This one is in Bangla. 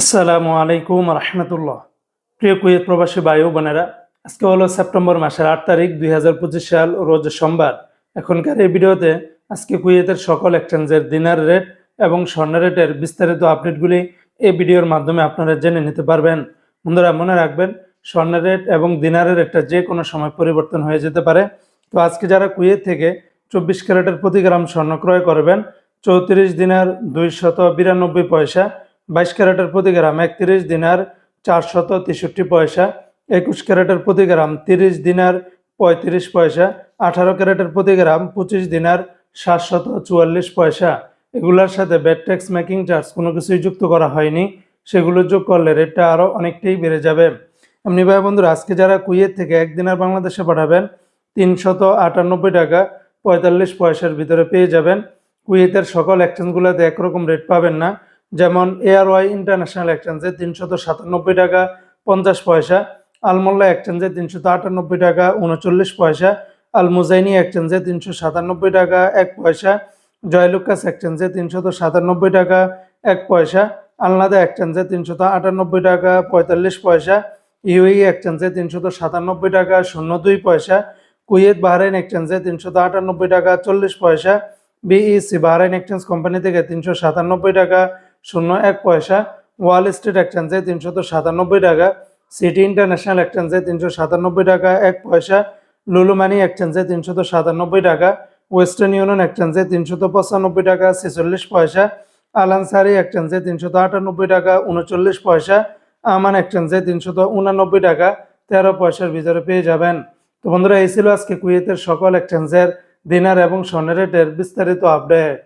আসসালামু আলাইকুম রহমতুল্লাহ। প্রিয় কুয়েত প্রবাসী বায়ু বোনেরা, আজকে হলো সেপ্টেম্বর মাসের আট তারিখ দুই হাজার পঁচিশ সাল রোজ সোমবার। এখনকার এই ভিডিওতে আজকে কুয়েতের সকল এক্সচেঞ্জের দিনার রেট এবং স্বর্ণ রেটের বিস্তারিত আপডেটগুলি এই ভিডিওর মাধ্যমে আপনারা জেনে নিতে পারবেন। বন্ধুরা, মনে রাখবেন স্বর্ণের রেট এবং দিনারের রেটটা যে কোনো সময় পরিবর্তন হয়ে যেতে পারে। তো আজকে যারা কুয়েত থেকে চব্বিশ ক্যারেটের প্রতি গ্রাম স্বর্ণ ক্রয় করবেন, চৌত্রিশ দিনার দুইশত বিরানব্বই পয়সা বাইশ ক্যারেটের প্রতি গ্রাম একত্রিশ দিনার চারশত তেষট্টি পয়সা, একুশ ক্যারেটের প্রতি গ্রাম তিরিশ দিনার পঁয়ত্রিশ পয়সা, আঠারো ক্যারেটের প্রতি গ্রাম পঁচিশ দিনার সাতশত চুয়াল্লিশ পয়সা। এগুলোর সাথে ব্যাট ট্যাক্স মেকিং চার্জ কোনো কিছুই যুক্ত করা হয়নি। সেগুলো যোগ করলে রেটটা আরও অনেকটাই বেড়ে যাবে। এমনি ভাই বন্ধুরা, আজকে যারা কুয়েত থেকে একদিনের বাংলাদেশে পাঠাবেন, তিনশত আটানব্বই টাকা পঁয়তাল্লিশ পয়সার ভিতরে পেয়ে যাবেন। কুয়েতের সকল এক্সচেঞ্জগুলোতে একরকম রেট পাবেন না। যেমন এয়ার ওয়াই ইন্টারন্যাশনাল এক্সচেঞ্জে তিনশত সাতানব্বই টাকা, পঞ্চাশ পয়সা। আলমোল্লা এক্সচেঞ্জে তিনশত আটানব্বই টাকা, উনচল্লিশ পয়সা। আল মুজাইনি এক্সচেঞ্জে তিনশো সাতানব্বই টাকা, এক পয়সা। জয়লুকাস এক্সচেঞ্জে তিনশত সাতানব্বই টাকা, এক পয়সা। আলনাদা এক্সচেঞ্জে তিনশত আটানব্বই টাকা, পঁয়তাল্লিশ পয়সা। ইউই এক্সচেঞ্জে তিনশত সাতানব্বই টাকা শূন্য দুই পয়সা। কুয়েত বাহরাইন এক্সচেঞ্জে তিনশত আটানব্বই টাকা, চল্লিশ পয়সা। বিইসি বাহরাইন এক্সচেঞ্জ কোম্পানি থেকে তিনশো সাতানব্বই টাকা শূন্য এক পয়সা ওয়াল স্ট্রিট এক্সচেঞ্জে তিনশত সাতানব্বই টাকা, সিটি ইন্টারন্যাশনাল এক্সচেঞ্জে তিনশো সাতানব্বই টাকা, এক পয়সা লুলু মানি এক্সচেঞ্জে তিনশত সাতানব্বই টাকা, ওয়েস্টার্ন ইউনিয়ন এক্সচেঞ্জে তিনশত পঁচানব্বই টাকা, ছেচল্লিশ পয়সা, আলানসারি এক্সচেঞ্জে তিনশত আটানব্বই টাকা, উনচল্লিশ পয়সা, আমান এক্সচেঞ্জে তিনশত উনানব্বই টাকা, তেরো পয়সার ভিতরে পেয়ে যাবেন। তো বন্ধুরা, এই ছিল আজকে কুয়েতের সকল এক্সচেঞ্জের দিনার এবং স্বর্ণের রেটের বিস্তারিত আপডেট